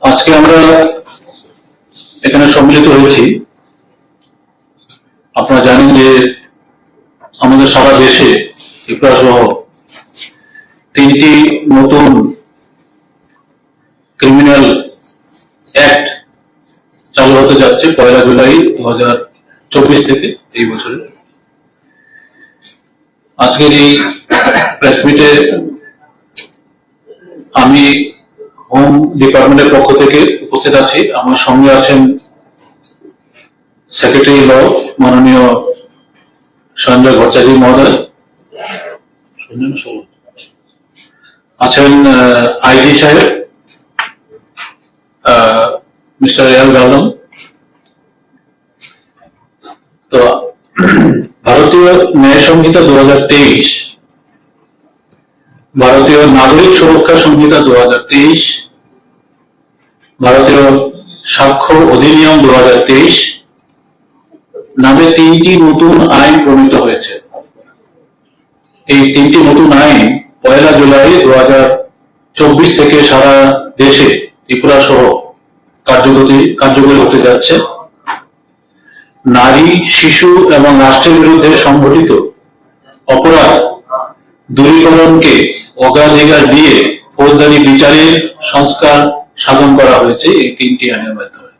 আজকে আমরা এখানে সম্মিলিত হয়েছি। আপনারা জানেন যে আমাদের সারা দেশে ত্রিপুরা সহ তিনটি নতুন ক্রিমিনাল অ্যাক্ট চালু হতে যাচ্ছে পয়লা জুলাই দু থেকে এই বছরে। আজকের এই প্রেস মিটে আমি হোম ডিপার্টমেন্টের পক্ষ থেকে উপস্থিত আছি, আমার সঙ্গে আছেন সেক্রেটারি ল, মাননীয় সঞ্জয় ভট্টাচার্য মহোদয়। আছেন আইজি সাহেব মিস্টার এল গালম তো, ভারতীয় ন্যায় সংহিতা দু হাজার তেইশ, ভারতীয় নাগরিক সুরক্ষা সংহিতা দু হাজার তেইশ ভারতীয় স্বাক্ষর অধিনিয়ম দু হাজার তেইশ নামে তিনটি নতুন আইন প্রণীত হয়েছে। এই তিনটি নতুন আইন পয়লা জুলাই দু চব্বিশ থেকে সারা দেশে ত্রিপুরা সহ কার্যকরী কার্যকরী হতে যাচ্ছে। নারী, শিশু এবং রাষ্ট্রের বিরুদ্ধে সংঘটিত অপরাধ দূরীকরণকে অগ্রাধিকার দিয়ে ফৌজদারি বিচারের সংস্কার সাধন করা হয়েছে এই তিনটি আইনের মাধ্যমে।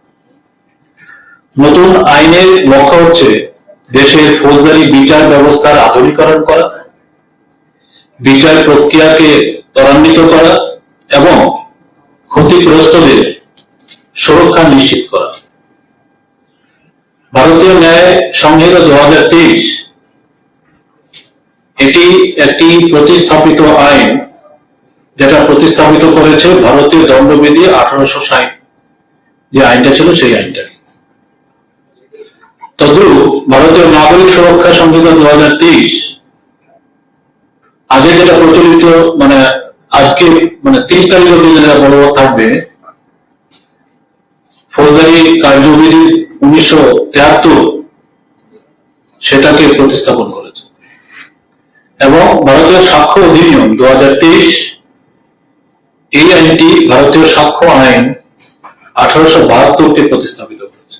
নতুন আইনের লক্ষ্য হচ্ছে দেশের ফৌজদারি বিচার ব্যবস্থার আধুনিকরণ করা, বিচার প্রক্রিয়াকে ত্বরান্বিত করা এবং ক্ষতিগ্রস্তদের সুরক্ষা নিশ্চিত করা। ভারতীয় ন্যায় সংহিতা দু হাজার তেইশ এটি একটি প্রতিস্থাপিত আইন যেটা প্রতিস্থাপিত করেছে ভারতীয় দণ্ডবিধি আঠারোশো ষাট। যে আইনটা ছিল সেই আইনটা। তদ্রুপ ভারতীয় নাগরিক সুরক্ষা সংহিতা দু হাজার তেইশ আগে যেটা প্রচলিত মানে আজকে মানে তিরিশ তারিখ অব্দি যেটা বলবৎ থাকবে, ফৌজদারি কার্যবিধি উনিশশো তেহাত্তর সেটাকে প্রতিস্থাপন করেছে। এবং ভারতীয় সাক্ষ্য অধিনিয়ম দু হাজার তেইশ এই আইনটি ভারতীয় সাক্ষ্য আইন আঠারোশো বাহাত্তরকে প্রতিস্থাপিত করেছে।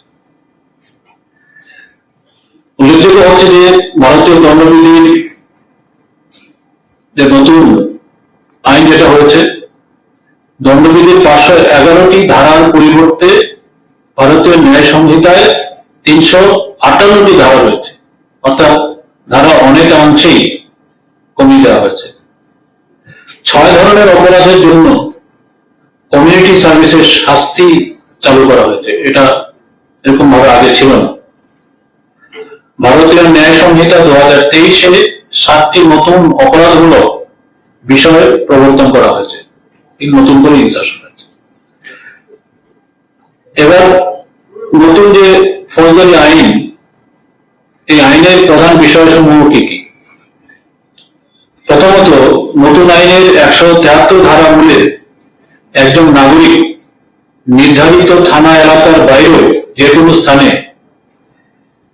উল্লেখযোগ্য হচ্ছে যে ভারতীয় দণ্ডবিধির যে নতুন আইন যেটা হয়েছে, দণ্ডবিধির পাঁচশো এগারোটি ধারার পরিবর্তে ভারতীয় ন্যায় সংহিতায় তিনশো আটান্নটি ধারা রয়েছে। অর্থাৎ ধারা অনেকাংশেই কমিয়ে দেওয়া হয়েছে। ছয় ধরনের অপরাধের জন্য কমিউনিটি সার্ভিসের শাস্তি চালু করা হয়েছে। এটা এরকম ভাবে আগে ছিল না। ভারতীয় ন্যায় সংহিতা দু হাজার তেইশে সাতটি নতুন অপরাধমূলক বিষয়ে প্রবর্তন করা হয়েছে। নতুন করে ইনসার্শন হয়েছে। এবার নতুন যে ফৌজদারি আইন, এই আইনের প্রধান বিষয়সমূহ কি? আইনের একশো তেহাত্তর ধারা মূলে একজন নাগরিক নির্ধারিত থানা এলাকার বাইরেও যে কোনো স্থানে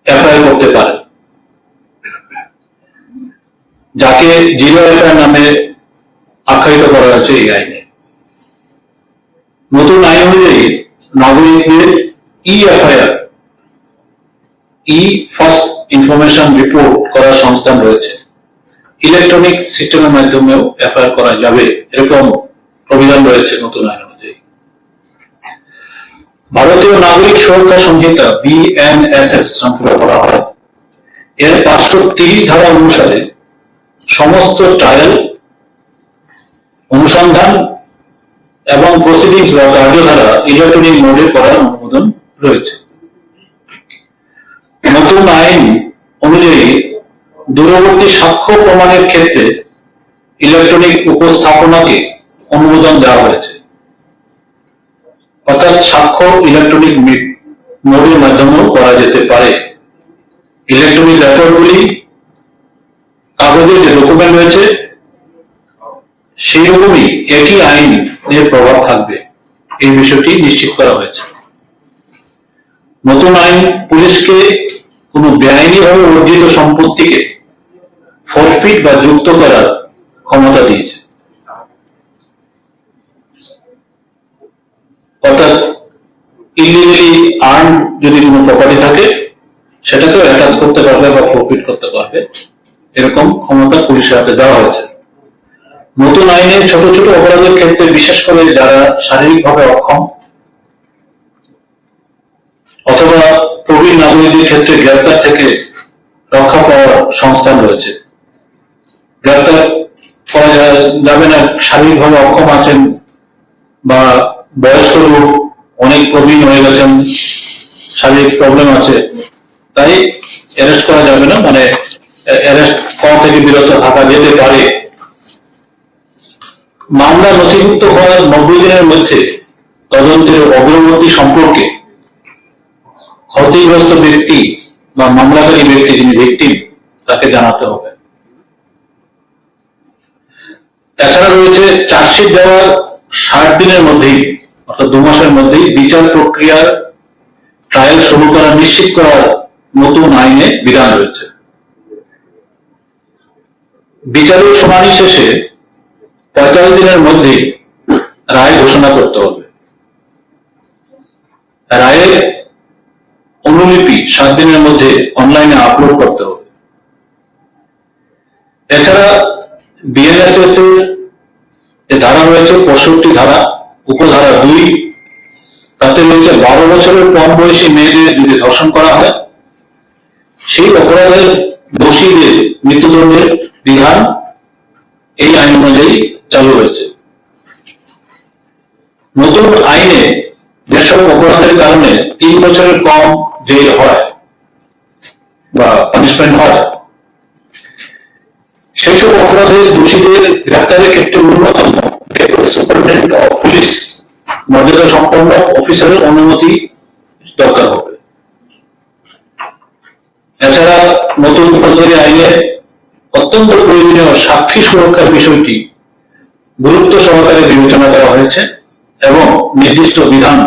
এফআইআর করতে পারে। যাকে জিরো এফআইআর নামে আখ্যায়িত করা হয়েছে এই আইনে। নতুন আইন অনুযায়ী নাগরিকদের E FIR E first information report করার সংস্থান রয়েছে। ইলেকট্রনিক সিস্টেমের মাধ্যমেও এফআইআর করা যাবে। এরকম প্রবিধান রয়েছে নতুন আইন অনুযায়ী ভারতীয় নাগরিক সুরক্ষা সংহিতা বিএনএসএস সংশোধন করা হয়। এর পাঁচশো তিরিশ ধারা অনুসারে সমস্ত ট্রায়াল অনুসন্ধান এবং প্রসিডিংস বা কার্যধারা ইলেকট্রনিক মোডে করার অনুমোদন রয়েছে। নতুন আইন অনুযায়ী দূরবর্তী সাক্ষ্য প্রমাণের ক্ষেত্রে ইলেকট্রনিক উপস্থাপনাকে অনুমোদন দেওয়া হয়েছে। অর্থাৎ সাক্ষ্য ইলেকট্রনিক মোডের মাধ্যমেও করা যেতে পারে। ইলেকট্রনিক রেকর্ডগুলি কাগজের যে ডকুমেন্ট রয়েছে সেই রকমই একই আইন এর প্রভাব থাকবে। এই বিষয়টি নিশ্চিত করা হয়েছে। নতুন আইন পুলিশকে কোনো বেআইনিভাবে অর্জিত সম্পত্তিকে ফরফিট বা যুক্ত করার ক্ষমতা দিয়েছে। অর্থাৎ ইলিগালি আর্ন যদি কোনো প্রপার্টি থাকে, সেটাকেও অ্যাটাচ করতে পারবে বা প্রফিট করতে পারবে। এরকম ক্ষমতা পুলিশের হাতে দেওয়া হয়েছে। নতুন আইনে ছোট ছোট অপরাধের ক্ষেত্রে বিশেষ করে যারা শারীরিকভাবে অক্ষম অথবা প্রবীণ নাগরিকদের ক্ষেত্রে গ্রেপ্তার থেকে রক্ষা পাওয়ার সংস্থান রয়েছে। গ্রেপ্তার করা যাবে না শারীরিকভাবে অক্ষম আছেন বা বয়স্ক লোক, অনেক প্রবীণ হয়ে গেছেন, শারীরিক প্রবলেম আছে। তাই অ্যারেস্ট করা যাবে না মানে অ্যারেস্ট করা থেকে বিরত থাকা যেতে পারে। মামলা নথিভুক্ত হওয়ার নব্বই দিনের মধ্যে তদন্তের অগ্রগতি সম্পর্কে ক্ষতিগ্রস্ত ব্যক্তি বা মামলাকারী ব্যক্তি যিনি ভিকটিম তাকে জানাতে হবে। এছাড়া রয়েছে চার্জশিট দেওয়ার ষাট দিনের মধ্যেই, অর্থাৎ দু মাসের মধ্যেই বিচার প্রক্রিয়ার ট্রায়াল শুরু করা নিশ্চিত করার নতুন আইনে বিধান রয়েছে। বিচারের শুনানি শেষে পঁয়তাল্লিশ দিনের মধ্যে রায় ঘোষণা করতে হবে। রায়ের অনুলিপি সাত দিনের মধ্যে অনলাইনে আপলোড করতে হবে। এছাড়া বিএনএসএস এর ধারা রয়েছে, পঁয়ষট্টি ধারা, উপধারা দুই, তাতে রয়েছে বারো বছরের কম বয়সী মেয়েদের যদি ধর্ষণ করা হয়, সেই অপরাধের দোষীদের মৃত্যুদণ্ডের বিধান এই আইন অনুযায়ী চালু হয়েছে। নতুন আইনে যেসব অপরাধের কারণে তিন বছরের কম জেল হয় বা পানিশমেন্ট হয় সেসব অপরাধের দোষীদের গ্রেপ্তারের ক্ষেত্রে ডেপুটি সুপারিনটেন্ডেন্ট অফ পুলিশ মর্যাদা সম্পন্ন অফিসারের অনুমতি দরকার হবে। এছাড়া নতুন ফৌজদারি আইনে অত্যন্ত প্রয়োজনীয় সাক্ষী সুরক্ষার বিষয়টি গুরুত্ব সহকারে বিবেচনা করা হয়েছে এবং নির্দিষ্ট বিধান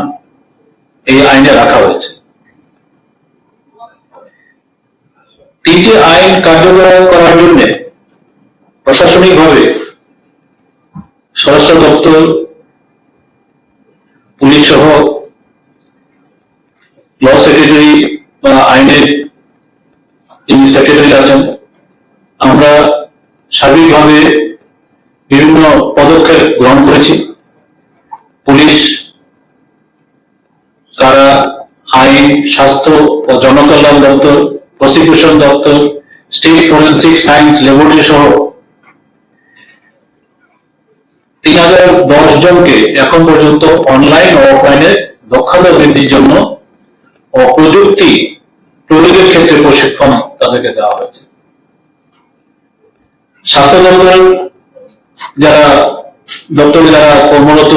এই আইনে রাখা হয়েছে। তিনটি আইন কার্যকর করার জন্য প্রশাসনিকভাবে স্বরাষ্ট্র দপ্তর পুলিশ সহ ল সেক্রেটারি বা আইনের যিনি সেক্রেটারি আছেন। আমরা সার্বিকভাবে বিভিন্ন পদক্ষেপ গ্রহণ করেছি। পুলিশ, কারা আইন, স্বাস্থ্য ও জনকল্যাণ দপ্তর প্রসিকিউশন দপ্তর স্টেট ফরেন্সিক সায়েন্স ল্যাবরেটরি সহ তিন হাজার দশ জনকে এখন পর্যন্ত অনলাইন ও অফলাইনে দক্ষতা বৃদ্ধির জন্য ও প্রযুক্তি প্রয়োগের ক্ষেত্রে প্রশিক্ষণ তাদেরকে দেওয়া হয়েছে। স্বাস্থ্য দপ্তর যারা, দপ্তরে যারা কর্মরত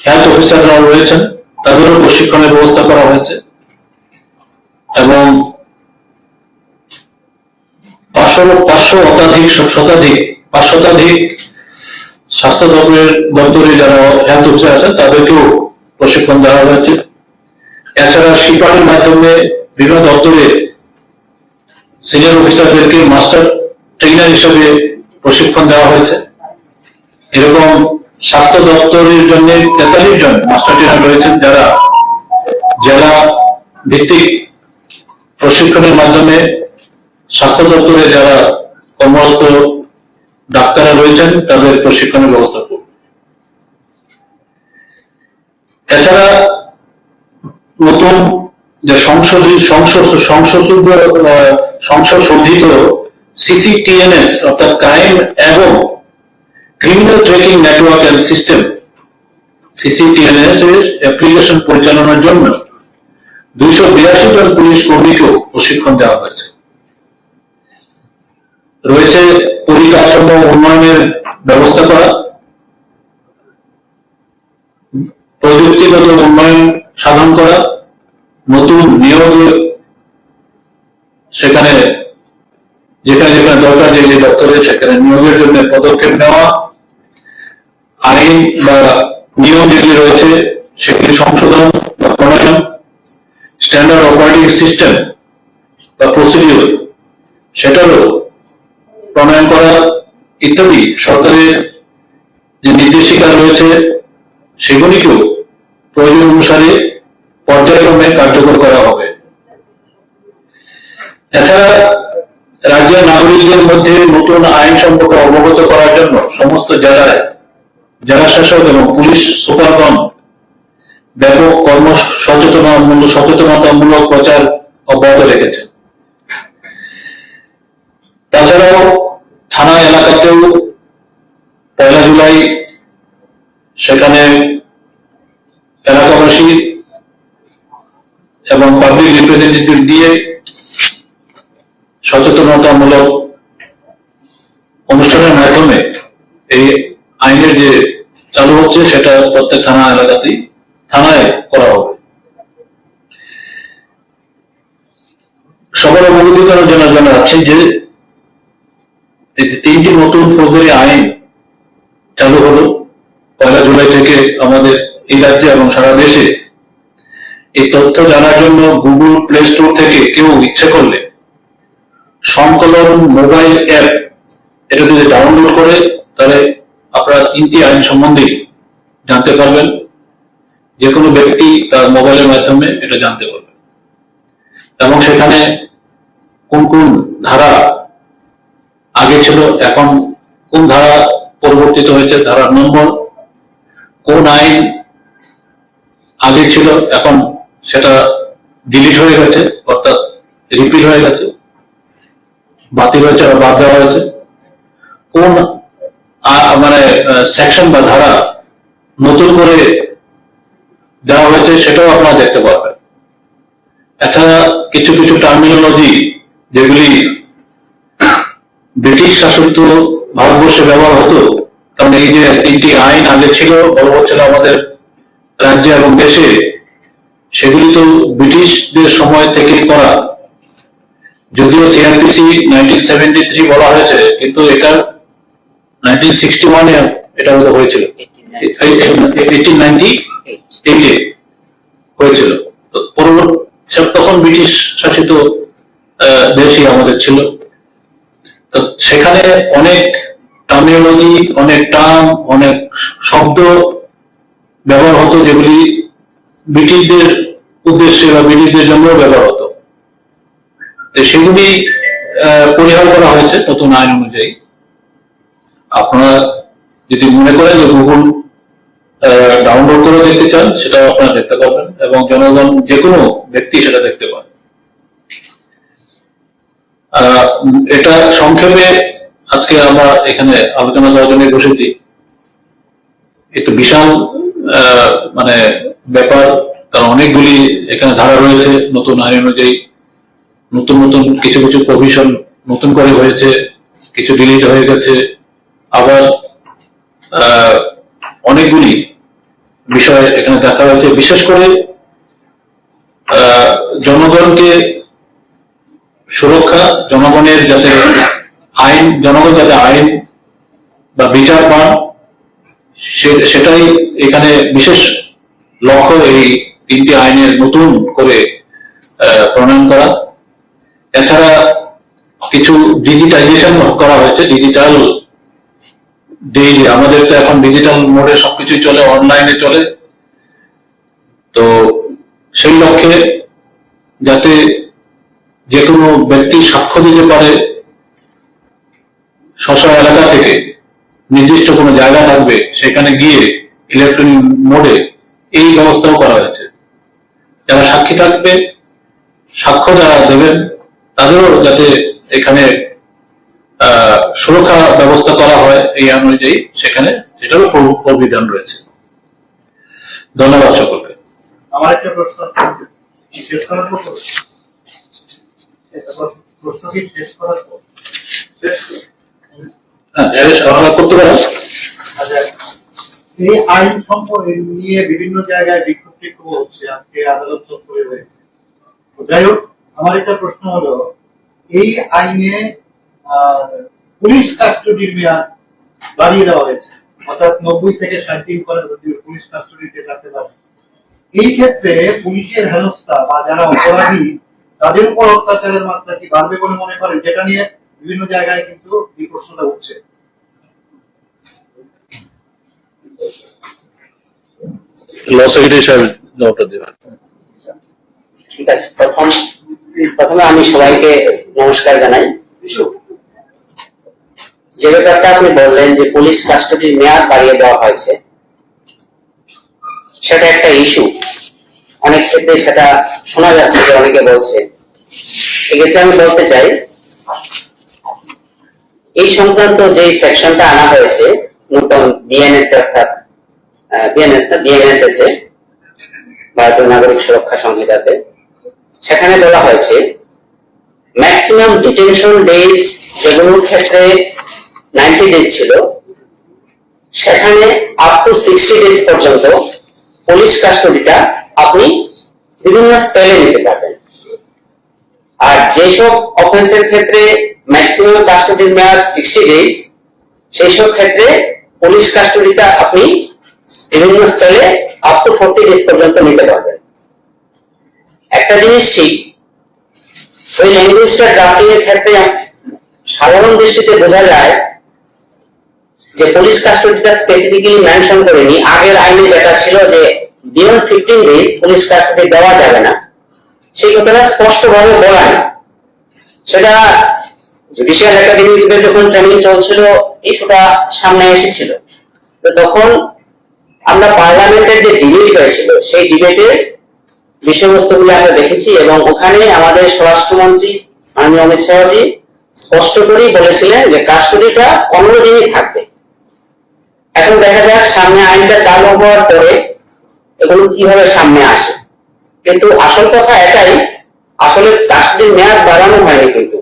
হেলথ অফিসাররা রয়েছেন, তাদেরও প্রশিক্ষণের ব্যবস্থা করা হয়েছে এবং পাঁচশো পাঁচশো শতাধিক শতাধিক পাঁচ শতাধিক স্বাস্থ্য দপ্তরের দপ্তরে যারা হেলথ অফিসার আছেন, তাদেরকেও প্রশিক্ষণ দেওয়া হয়েছে। এছাড়া শিপারের মাধ্যমে বিভিন্ন দপ্তরে সিনিয়র অফিসারদেরকে মাস্টার ট্রেনার হিসেবে প্রশিক্ষণ দেওয়া হয়েছে। এরকম স্বাস্থ্য দপ্তরের জন্য তেতাল্লিশ জন মাস্টার ট্রেনার রয়েছেন যারা জেলা ভিত্তিক প্রশিক্ষণের মাধ্যমে স্বাস্থ্য দপ্তরে যারা কর্মরত রয়েছেন তাদের প্রশিক্ষণের ব্যবস্থা করবে এছাড়া নতুন যে সংশোধিত সংশোধ- সংশোধিত আহ, সংশোধিত সিসিটিএনএস অর্থাৎ ক্রাইম এবং criminal tracking network and system CCTNS এর অ্যাপ্লিকেশন পরিচালনার জন্য দুইশো বিরাশি জন পুলিশ কর্মীকেও প্রশিক্ষণ দেওয়া হয়েছে। রয়েছে পরিকাঠামো উন্নয়নের ব্যবস্থা করা। প্রযুক্তিগত উন্নয়ন সাধন করা, নতুন নিয়োগ সেখানে যেখানে যেখানে দরকার যে যে দপ্তরে সেখানে নিয়োগের জন্য পদক্ষেপ নেওয়া, আইন বা নিয়ম যেগুলি রয়েছে সেগুলি সংশোধন বা প্রণয়ন স্ট্যান্ডার্ড অপারেটিং সিস্টেম বা প্রসিডিওর সেটারও ইত্যাদি। সরকারের যে নির্দেশিকা রয়েছে, সেগুলিকেও প্রয়োজন অনুসারে পর্যায়ক্রমে কার্যকর করা হবে। এছাড়া রাজ্যের নাগরিকদের মধ্যে নতুন আইন সম্পর্কে অবগত করার জন্য সমস্ত জেলায় জেলা শাসক এবং পুলিশ সুপারগণ ব্যাপক কর্ম সচেতনতামূলক সচেতনতামূলক প্রচার অব্যাহত রেখেছে। তাছাড়াও থানা এলাকাতেও পয়লা জুলাই সেখানে এলাকাবাসী এবং পাবলিক রিপ্রেজেন্টেটিভ দিয়ে সচেতনতামূলক অনুষ্ঠানের মাধ্যমে এই আইনের যে চালু হচ্ছে, সেটা প্রত্যেক থানা এলাকাতেই, থানায় করা হবে। সবার অবগতি করার জন্য জানাচ্ছি যে যে তিনটি নতুন ফৌজদারি আইন চালু হলো, পয়লা জুলাই থেকে আমাদের এই রাজ্যে এবং সারা দেশে। এই তথ্য জানার জন্য গুগল প্লে স্টোর থেকে কেউ ইচ্ছে করলে সংকলন মোবাইল অ্যাপ এটা যদি ডাউনলোড করে, তাহলে আপনারা তিনটি আইন সম্বন্ধে জানতে পারবেন। যে কোনো ব্যক্তি তার মোবাইলের মাধ্যমে এটা জানতে পারবে এবং সেখানে কোন কোন ধারা আগে ছিল, এখন কোন ধারা পরিবর্তিত হয়েছে? ধারার নম্বর কোন আইন আগে ছিল, এখন সেটা ডিলিট হয়ে গেছে, অর্থাৎ রিপিট হয়ে গেছে, বাতিল হয়েছে বা বাদ দেওয়া হয়েছে। কোন মানে সেকশন বা ধারা নতুন করে দেওয়া হয়েছে সেটাও আপনারা দেখতে পারবেন। এছাড়া কিছু কিছু টার্মিনোলজি যেগুলি ব্রিটিশ শাসিত ভারতবর্ষে ব্যবহার হতো, কারণ এই যে তিনটি আইন আগে ছিল বলবৎ ছিল আমাদের রাজ্যে এবং দেশে, সেগুলি তো ব্রিটিশদের সময় থেকে করা। যদিও সিআরপিসি নাইনটিন সেভেন্টি থ্রি বলা হয়েছে, কিন্তু এটা নাইনটিন সিক্সটি ওয়ানে এটা বোধহয় হয়েছিল। এইটিন হয়েছিল। তো তখন ব্রিটিশ শাসিত দেশই আমাদের ছিল। তো সেখানে অনেক টার্মিনোলজি অনেক টার্ম অনেক শব্দ ব্যবহার হতো যেগুলি ব্রিটিশদের উদ্দেশ্যে বা ব্রিটিশদের জন্য ব্যবহার হতো। সেগুলি পরিহার করা হয়েছে নতুন আইন অনুযায়ী। আপনারা যদি মনে করেন যে গুগল ডাউনলোড করে দেখতে চান সেটাও আপনারা দেখতে পারবেন এবং জনগণ যে কোনো ব্যক্তি সেটা দেখতে উম, এটা সংক্ষেপে আজকে আমরা এখানে আলোচনা দেওয়ার জন্য বসেছি। একটু বিশাল মানে ব্যাপার, কারণ অনেকগুলি এখানে ধারা রয়েছে, নতুন আইন অনুযায়ী নতুন নতুন কিছু কিছু প্রভিশন নতুন করে হয়েছে, কিছু ডিলিট হয়ে গেছে, আবার অনেকগুলি বিষয় এখানে দেখা হয়েছে। বিশেষ করে জনগণকে সুরক্ষা, জনগণের যাতে আইন জনগণ যাতে আইন বা বিচার পান সেটাই এখানে বিশেষ লক্ষ্য এই তিনটি আইনের নতুন করে প্রণয়ন করা। এছাড়া কিছু ডিজিটাইজেশন করা হয়েছে ডিজিটাল ডিজি আমাদের তো এখন ডিজিটাল মোডে সবকিছু চলে অনলাইনে চলে। তো সেই লক্ষ্যে যাতে যে কোনো ব্যক্তি সাক্ষ্য দিতে পারে স্ব এলাকা থেকে, নির্দিষ্ট কোনো জায়গা থাকবে, সেখানে গিয়ে ইলেকট্রনিক মোডে এই ব্যবস্থাও করা হয়েছে। যারা সাক্ষী থাকবে, সাক্ষ্য যারা দেবেন, তাদেরও যাতে এখানে সুরক্ষা ব্যবস্থা করা হয় এই অনুযায়ী সেখানে সেটারও প্র- প্রবিধান রয়েছে। ধন্যবাদ সকলকে। আমার একটা প্রশ্ন এই আইন সম্পর্কে নিয়ে বিভিন্ন জায়গায় বিক্ষোভ টিক্ষোভ হচ্ছে আজকে আদালত চত্বরে হয়েছে যাই হোক আমার একটা প্রশ্ন হলো এই আইনে পুলিশ কাস্টডির মেয়াদ বাড়িয়ে দেওয়া হয়েছে অর্থাৎ নব্বই থেকে ষাট দিন করে পুলিশ কাস্টডিতে থাকতে পারে। এই ক্ষেত্রে পুলিশের হেনস্থা বা যারা অপরাধী তাদের উপর অত্যাচারের মাত্রা কি বাড়বে বলে মনে করেন? যেটা নিয়ে বিভিন্ন জায়গায় কিন্তু এই প্রশ্নটা উঠছে ঠিক আছে প্রথম প্রথমে আমি সবাইকে নমস্কার জানাই। যে ব্যাপারটা আপনি বললেন যে পুলিশ কাস্টডির মেয়াদ বাড়িয়ে দেওয়া হয়েছে সেটা একটা ইস্যু অনেক ক্ষেত্রে সেটা শোনা যাচ্ছে যে অনেকে বলছে এক্ষেত্রে আমি বলতে চাই, এই সংক্রান্ত যে সেকশনটা আনা হয়েছে, নতুন বিএনএস অর্থাৎ বিএনএস না বিএনএসএস এ, ভারতীয় নাগরিক সুরক্ষা সংহিতাতে, সেখানে বলা হয়েছে ম্যাক্সিমাম ডিটেনশন ডেজ যেগুলোর ক্ষেত্রে নাইনটি ডেজ ছিল, সেখানে আপ টু সিক্সটি ডেজ পর্যন্ত পুলিশ কাস্টডিটা আপনি বিভিন্ন স্পেলে নিতে পারবেন। আর যেসব অফেন্সের ক্ষেত্রে ম্যাক্সিমাম কাস্টডির মেয়াদ সিক্সটি ডেজ সেই সব ক্ষেত্রে পুলিশ কাস্টডিটা আপনি বিভিন্ন স্কেলে আপ টু ফোরটি ডেজ পর্যন্ত নিতে পারবেন। একটা জিনিস ঠিক, ওই ল্যাঙ্গুয়েজটা ড্রাফটিং এর ক্ষেত্রে সাধারণ দৃষ্টিতে বোঝা যায় যে পুলিশ কাস্টডিটা স্পেসিফিক্যালি মেনশন করেনি, আগের আইনে যেটা ছিল যে beyond fifteen days police custody দেওয়া যাবে না। সেই কথাটা স্পষ্টভাবে বলা সেটা জুডিশিয়াল একাডেমিতে যখন ট্রেনিং চলছিল ইস্যুটা সামনে এসেছিল। তো তখন আমরা পার্লামেন্টের যে ডিবেট হয়েছিল, সেই ডিবেটের বিষয়বস্তুগুলো আমরা দেখেছি এবং ওখানে আমাদের স্বরাষ্ট্রমন্ত্রী মাননীয় অমিত শাহজি স্পষ্ট করেই বলেছিলেন যে কাস্টডিটা পনেরো দিনই থাকবে। এখন দেখা যাক সামনে আইনটা চালু হওয়ার পরে এগুলো কীভাবে সামনে আসে। কিন্তু আসল কথা এটাই, আসলে কাস্টডির মেয়াদ বাড়ানো হয়নি কিন্তু।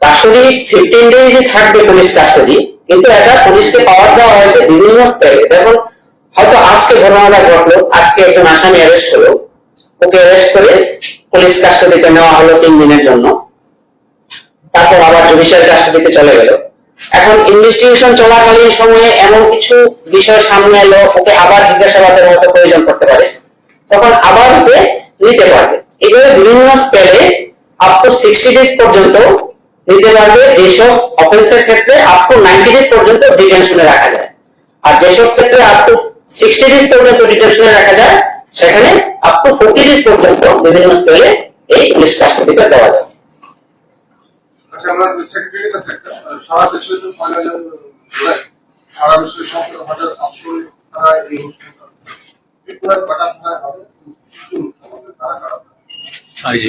কাস্টডি ফিফটিন ডেজই থাকবে পুলিশ কাস্টডি কিন্তু এটা পুলিশকে পাওয়ার দেওয়া হয়েছে বিভিন্ন স্তরে। দেখুন, হয়তো আজকে ঘটনাটা ঘটলো, আজকে একজন আসামি অ্যারেস্ট হলো। ওকে অ্যারেস্ট করে পুলিশ কাস্টডিতে নেওয়া হলো তিন দিনের জন্য। তারপর আবার জুডিশিয়াল কাস্টডিতে চলে গেল। এখন ইনভেস্টিগেশন চলাকালীন সময়ে এমন কিছু বিষয় সামনে এলো, ওকে আবার জিজ্ঞাসাবাদের মতো প্রয়োজন করতে পারে। তখন আবার ওকে নিতে পারবে। এভাবে বিভিন্ন স্পেলে আপ টু সিক্সটি ডেজ পর্যন্ত নিতে পারবে, যেসব অফেন্সের ক্ষেত্রে আপ টু নাইনটি ডেজ পর্যন্ত ডিটেনশনে রাখা যায়। আর যেসব ক্ষেত্রে আপ টু সিক্সটি ডেজ পর্যন্ত ডিটেনশনে রাখা যায়, সেখানে আপ টু ফোর্টি ডেজ পর্যন্ত বিভিন্ন স্পেলে এই পুলিশ কাস্টডিতে দেওয়া যায়। আচ্ছা সারা দেশে সারা বিশ্বের সমস্ত হাজার সাতশো তারা এই हाँ जी